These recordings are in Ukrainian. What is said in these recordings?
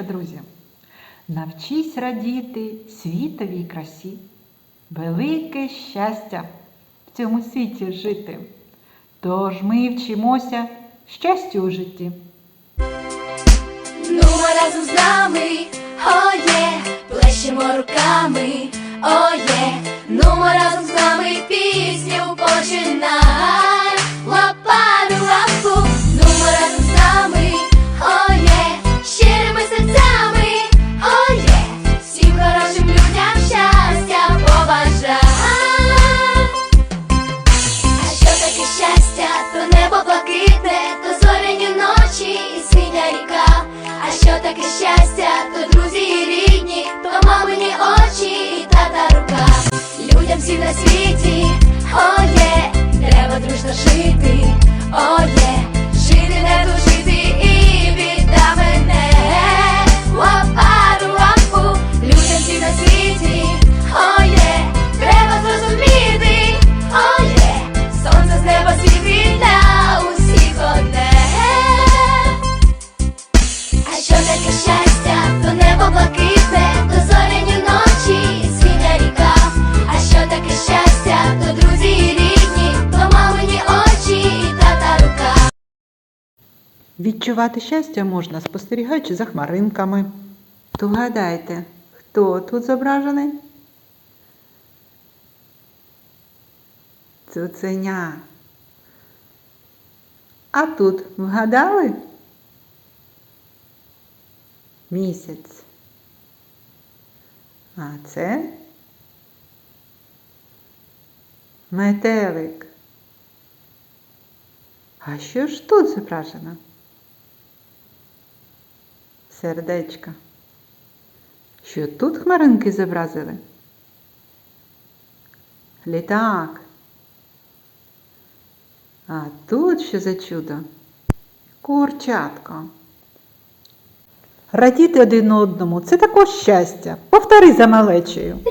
Доброго друзі! Навчись радіти світовій красі. Велике щастя в цьому світі жити. Тож ми вчимося щастю у житті. Ну, разом з нами, о є, плещемо руками, о є, ну разом з нами Відчувати щастя можна, спостерігаючи за хмаринками. То гадайте, хто тут зображений? Цуценя. А тут вгадали? Місяць. А це метелик. А що ж тут зображено? Сердечка. Що тут хмаринки зобразили? Літак. А тут що за чудо? Курчатко. Радіти один одному це також щастя. Повтори за малечею.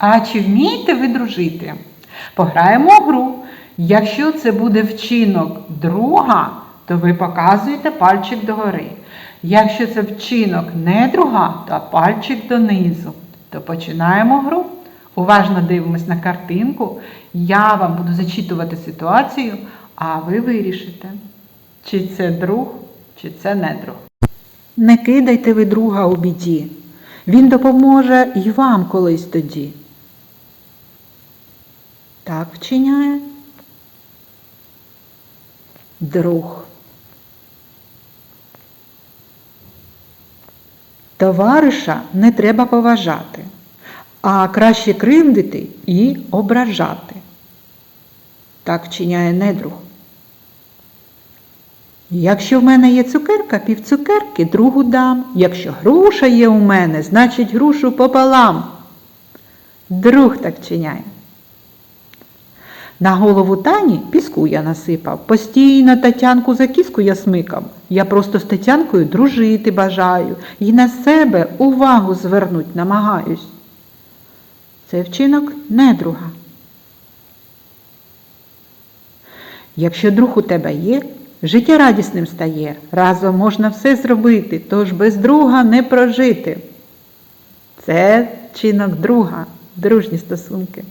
А чи вмієте ви дружити? Пограємо гру. Якщо це буде вчинок друга, то ви показуєте пальчик догори. Якщо це вчинок не друга, то пальчик донизу. То починаємо гру. Уважно дивимось на картинку. Я вам буду зачитувати ситуацію, а ви вирішите, чи це друг, чи це не друг. Не кидайте ви друга у біді. Він допоможе і вам колись тоді. Так вчиняє друг. Товариша не треба поважати, а краще кривдити і ображати. Так вчиняє недруг. Якщо в мене є цукерка, півцукерки другу дам. Якщо груша є у мене, значить грушу пополам. Друг так вчиняє. На голову Тані піску я насипав. Постійно Тетянку за кіску я смикав. Я просто з Тетянкою дружити бажаю і на себе увагу звернуть намагаюсь. Це вчинок недруга. Якщо друг у тебе є, життя радісним стає, разом можна все зробити, тож без друга не прожити. Це вчинок друга, дружні стосунки.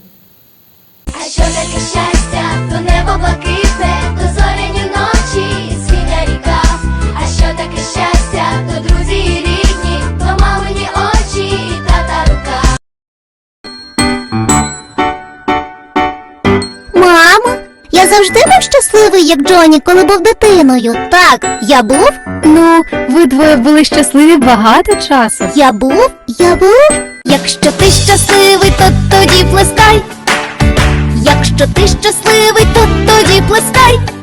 Щастя, то небо блакитне, то зоряні ночі і ріка. А що таке щастя, то друзі і рідні, то мамині очі і тата рука. Мамо, я завжди був щасливий, як Джоні, коли був дитиною. Так, я був, Ну, ви двоє були щасливі багато часу. я був, я був. Якщо ти щасливий, то тоді плескай. Якщо ти щасливий, то тоді плескай.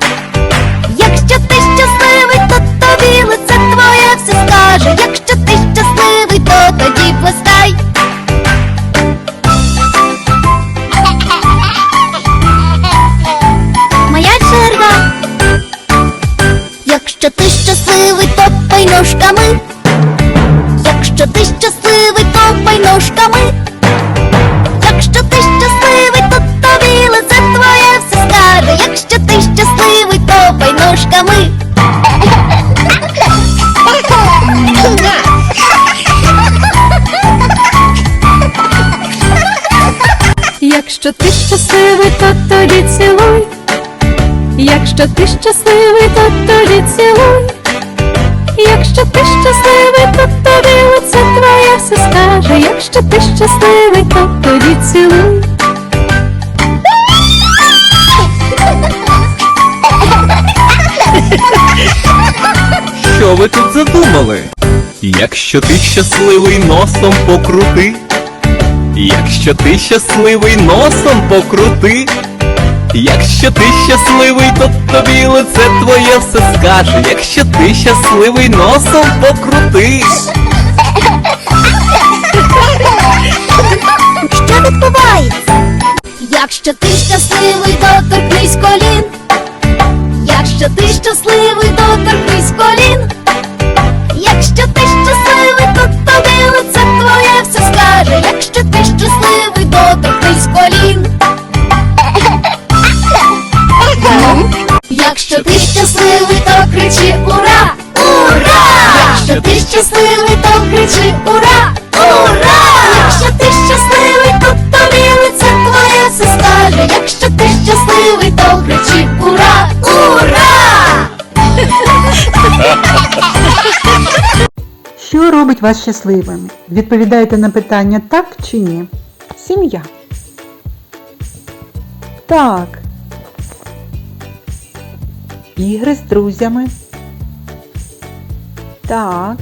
Ножками. Якщо ти щасливий, то тоді цілуй. Якщо ти щасливий, то тоді цілуй. Якщо ти щасливий, то тобі лице твоє все скаже. Якщо ти щасливий, то тоді цілуй. Що ви тут задумали? Якщо ти щасливий носом покрути, якщо ти щасливий носом покрути, якщо ти щасливий, то тобі лице твоє все скаже, якщо ти щасливий носом покрути. Що відбувається? Якщо ти щасливий, то торкнись колін. Якщо ти щасливий, Якщо ти щасливий, то кричи ура! Ура! Якщо ти щасливий, то кричи ура! Ура! Якщо ти щасливий, то тобі все скаже. Якщо ти щасливий, то кричи ура! Ура! Що робить вас щасливими? Відповідаєте на питання так чи ні? Сім'я. Так. Ігри з друзями. Так.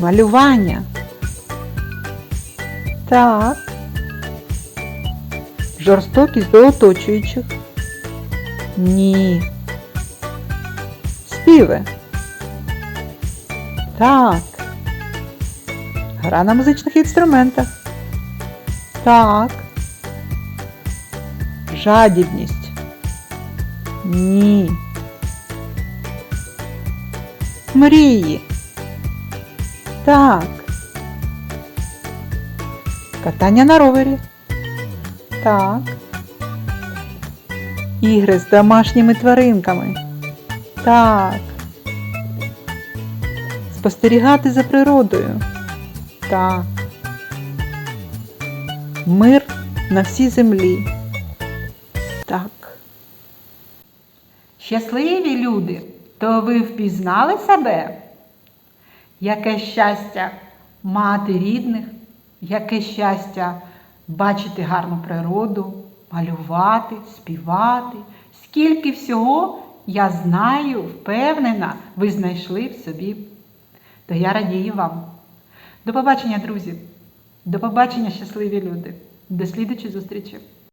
Малювання. Так. Жорстокість до оточуючих. Ні. Співи. Так. Гра на музичних інструментах. Так. Жадібність. Ні. Мрії. Так. Катання на ровері. Так. Ігри з домашніми тваринками. Так. Спостерігати за природою. Так. Мир на всій землі. Щасливі люди, то ви впізнали себе? Яке щастя мати рідних, яке щастя бачити гарну природу, малювати, співати. Скільки всього я знаю, впевнена, ви знайшли в собі. То я радію вам. До побачення, друзі! До побачення, щасливі люди! До слідучої зустрічі!